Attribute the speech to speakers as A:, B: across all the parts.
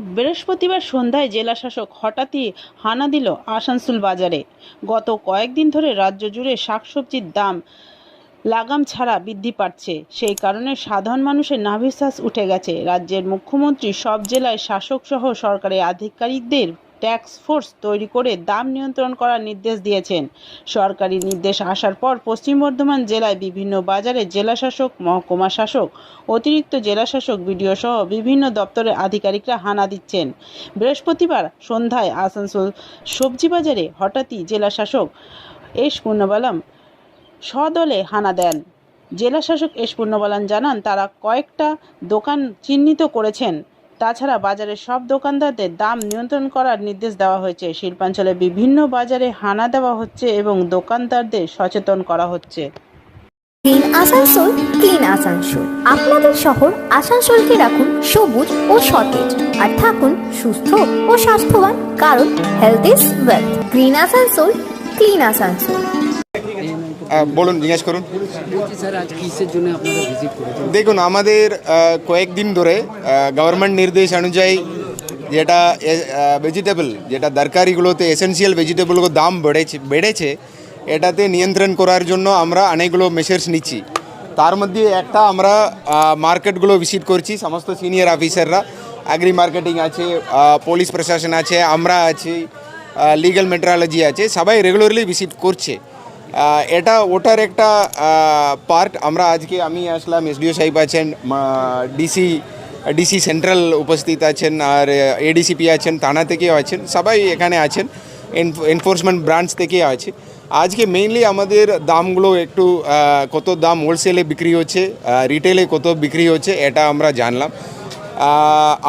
A: বৃহস্পতিবার সন্ধ্যায় জেলাশাসক হঠাৎই হানা দিল আসানসোল বাজারে। গত কয়েকদিন ধরে রাজ্য জুড়ে শাকসবজির দাম লাগাম ছাড়া বৃদ্ধি পাচ্ছে। সেই কারণে সাধারণ মানুষের নাভিশ্বাস উঠে গেছে। রাজ্যের মুখ্যমন্ত্রী সব জেলায় শাসক সহ সরকারি আধিকারিকদের ট্যাক্স ফোর্স তৈরি করে দাম নিয়ন্ত্রণ করার নির্দেশ দিয়েছেন। সরকারি নির্দেশ আসার পর পশ্চিম বর্ধমান জেলায় বিভিন্ন বাজারে জেলাশাসক, মহকুমা শাসক, অতিরিক্ত জেলাশাসক বিডিও সহ বিভিন্ন দপ্তরের আধিকারিকরা হানা দিচ্ছেন। বৃহস্পতিবার সন্ধ্যায় আসানসোল সবজি বাজারে হঠাৎই জেলাশাসক এস পূর্ণবালাম সদলে হানা দেন। জেলা শাসক এস পূর্ণবালান জানান, তারা কয়েকটা দোকান চিহ্নিত করেছেন। তাছাড়া বাজারের সব দোকানদারদের দাম নিয়ন্ত্রণ করার নির্দেশ দেওয়া হয়েছে। শিল্পাঞ্চলে বিভিন্ন বাজারে হানা দেওয়া হচ্ছে এবং দোকানদারদের সচেতন করা হচ্ছে।
B: Green Asansol, clean Asansol. আপনাদের শহর আসানসোলকে রাখুন সবুজ ও সতেজ। আর থাকুন সুস্থ ও স্বাস্থ্যবান, কারণ health is wealth green Asansol, clean Asansol.
C: বলুন জিজ্ঞেস করুন। দেখুন আমাদের কয়েকদিন ধরে গভর্নমেন্ট নির্দেশ অনুযায়ী যেটা ভেজিটেবল যেটা দরকারিগুলোতে এসেন্সিয়াল ভেজিটেবলগুলোর দাম বেড়েছে বেড়েছে এটাতে নিয়ন্ত্রণ করার জন্য আমরা অনেকগুলো মেশার্স নিচ্ছি। তার মধ্যে একটা আমরা মার্কেটগুলো ভিজিট করছি সমস্ত সিনিয়র অফিসাররা অ্যাগ্রি মার্কেটিং আছে পুলিশ প্রশাসন আছে আমরা আছি লিগ্যাল মেট্রোলজি আছে সবাই রেগুলারলি ভিজিট করছে। এটা ওটার একটা পার্ট আমরা আজকে আমি আসলাম এসডিও সাহেব আছেন ডিসি ডিসি সেন্ট্রাল উপস্থিত আছেন, আর এডিসিপি আছেন, থানা থেকেও আছেন, সবাই এখানে আছেন এনফোর্সমেন্ট ব্রাঞ্চ থেকে আছে। আজকে মেইনলি আমাদের দামগুলো একটু কত দাম হোলসেলে বিক্রি হচ্ছে রিটেলে কত বিক্রি হচ্ছে, এটা আমরা জানলাম।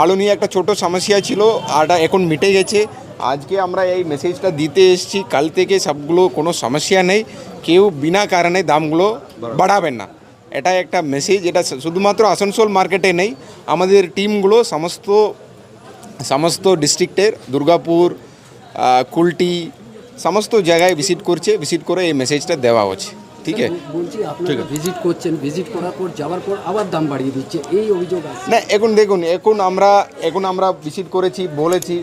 C: আলু নিয়ে একটা ছোট সমস্যা ছিল, আটা এখন মিটে গেছে আজকে আমরা এই মেসেজটা দিতে এসেছি। কাল থেকে সবগুলো কোনো সমস্যা নেই। কেউ বিনা কারণে দামগুলো বাড়াবেন না। এটা একটা মেসেজ এটা শুধুমাত্র আসানসোল মার্কেটে নেই। আমাদের টিমগুলো সমস্ত সমস্ত ডিস্ট্রিক্টের দুর্গাপুর কুলটি সমস্ত জায়গায় ভিজিট করছে। ভিজিট করে এই মেসেজটা দেওয়া হচ্ছে। ঠিক আছে?
D: বলছি আপনারা ভিজিট করছেন। ভিজিট করার পর যাওয়ার পর আবার দাম বাড়িয়ে দিচ্ছে। এই অভিযোগ আছে
C: না এখন দেখুন এখন আমরা এখন আমরা ভিজিট করেছি বলেছি।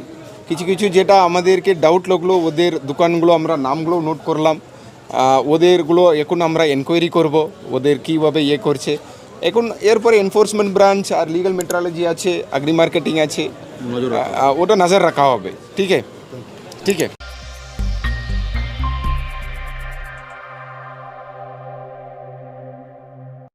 C: কিছু কিছু যেটা আমাদেরকে ডাউট লাগল ওদের দোকানগুলো আমরা নামগুলো নোট করলাম। ওদেরগুলো এখন আমরা এনকোয়ারি করব ওদের কীভাবে ইয়ে করছে। এখন এরপরে এনফোর্সমেন্ট ব্রাঞ্চ আর লিগাল মেট্রোলজি আছে আগ্রি মার্কেটিং আছে ওটা নজর রাখা হবে। ঠিক আছে ঠিক আছে